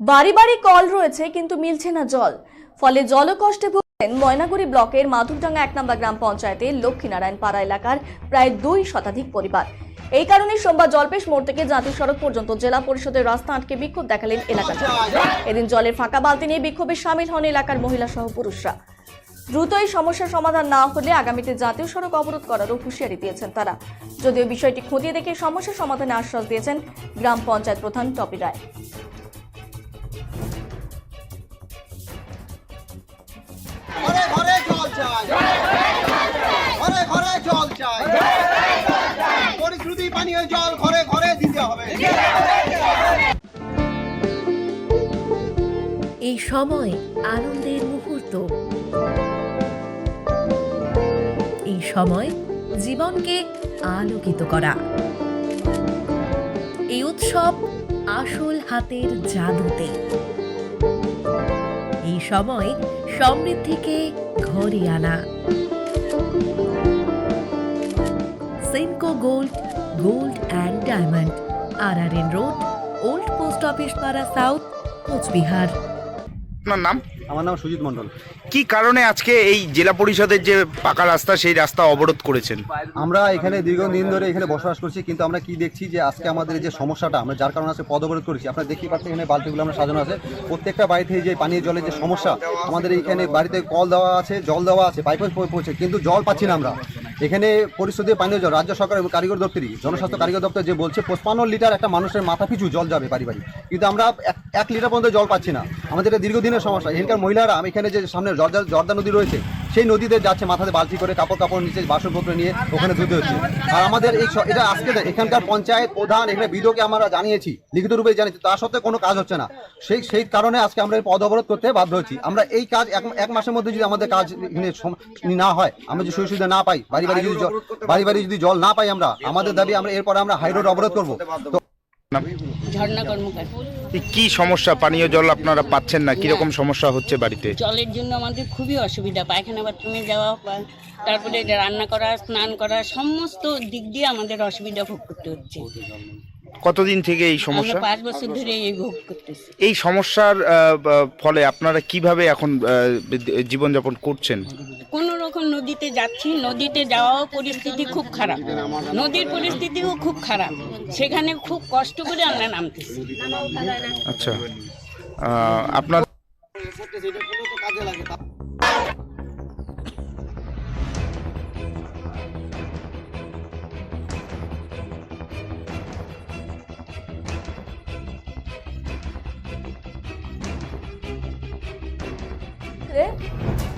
বাড়ি বাড়ি কল রয়েছে, কিন্তু মিলছে না জল। ফলে জলকষ্টে ভুগছেন ময়নাগুড়ি ব্লকের মাধুরডাঙ্গা এক নম্বর গ্রাম পঞ্চায়েতের লক্ষ্মীনারায়ণ পাড়া এলাকার প্রায় দুই শতাধিক পরিবার। এই কারণে সোমবার জলপেশ মোড় থেকে জাতীয় সড়ক পর্যন্ত জেলা পরিষদের রাস্তা আটকে বিক্ষোভ দেখালেন এলাকার এদিন জলের ফাঁকা বালতি নিয়ে বিক্ষোভে সামিল হন এলাকার মহিলা সহ পুরুষরা। দ্রুত এই সমস্যার সমাধান না হলে আগামীতে জাতীয় সড়ক অবরোধ করারও হুঁশিয়ারি দিয়েছেন তারা। যদিও বিষয়টি খতিয়ে দেখে সমস্যা সমাধানে আশ্বাস দিয়েছেন গ্রাম পঞ্চায়েত প্রধান টপি রায়। পরিশ্রুতি পানীয় জল ঘরে ঘরে দিতে হবে। এই সময় আনন্দের মুহূর্ত। এই সময় জীবনকে আলোকিত করা। এই উৎসব আসল হাতের জাদুতে। এই সময় সমৃদ্ধিকে ঘরে আনা। Senco gold gold and diamond R R N road old post office পাড়া সাউথ কোচবিহার আপনার নাম? আমার নাম সুজিত মণ্ডল। কি কারণে আজকে এই জেলা পরিষদের যে পাকা রাস্তা সেই রাস্তা অবরোধ করেছেন? আমরা এখানে দীর্ঘদিন ধরে এখানে বসবাস করছি কিন্তু আমরা কি দেখছি যে আজকে আমাদের যে সমস্যাটা আমরা যার কারণে আছে পদ অবরোধ করেছি। আপনারা দেখতেই পাচ্ছেন এখানে বালতিগুলো আমরা সাজানো আছে। প্রত্যেকটা বাড়িতে যে পানীয় জলের যে সমস্যা আমাদের এইখানে বাড়িতে কল দেওয়া আছে জল দেওয়া আছে পাইপে পৌঁছে কিন্তু জল পাচ্ছি না আমরা। এখানে পরিস্থিতি পানীয় জল, রাজ্য সরকার এবং কারিগর দপ্তরই, জনস্বাস্থ্য কারিগর দপ্তর যে বলছে, পঁচপান্ন লিটার একটা মানুষের মাথা পিছু জল যাবে বাড়ি কিন্তু আমরা এক লিটার পর্যন্ত জল পাচ্ছি না। আমাদের এটা দীর্ঘদিনের সমস্যা। এখানকার মহিলারা, আমি এখানে যে সামনে জর্দা জর্দা নদী রয়েছে সেই নদীতে যাচ্ছে, মাথাতে বালতি করে কাপড় কাপড় নিচে বাসনপত্র নিয়ে ওখানে ধুতে হচ্ছে। আর আমাদের এই এটা আজকে এখানকার পঞ্চায়েত প্রধান, এখানে বিডিওকে আমরা জানিয়েছি, লিখিত রূপে জানিয়েছি, তা সত্ত্বেও কোনো কাজ হচ্ছে না। সেই সেই কারণে আজকে আমরা এই পদ অবরোধ করতে বাধ্য হচ্ছি। আমরা এই কাজ এক মাসের মধ্যে যদি আমাদের কাজ না হয়, আমরা যদি সুযোগ সুবিধা না পাই, বাড়ি বাড়ি যদি বাড়ি বাড়ি যদি জল না পাই আমরা, আমাদের দাবি আমরা, এরপরে আমরা হাই রোড অবরোধ করব। ঝর্ণা কর্মকার কি সমস্যা? পানীয় জল আপনারা পাচ্ছেন না কীরকম সমস্যা হচ্ছে বাড়িতে? জলের জন্য আমাদের খুবই অসুবিধা পায়খানা বাথরুমে যাওয়া তারপরে রান্না করা স্নান করা সমস্ত দিক দিয়ে আমাদের অসুবিধা ভোগ করতে হচ্ছে। কতদিন থেকে এই আমরা সমস্যা? পাঁচ বছর ধরে এই ভোগ করতেছি। এই সমস্যার আহ, বা- ফলে আপনারা কীভাবে এখন আহ, জীবনযাপন করছেন? কোন রকম নদীতে যাচ্ছি নদীতে যাওয়াও পরিস্থিতি খুব খারাপ। নদীর পরিস্থিতিও খুব খারাপ। সেখানে খুব কষ্ট করে আমরা নামতেছি। আচ্ছা। আহ, আপনার özellikle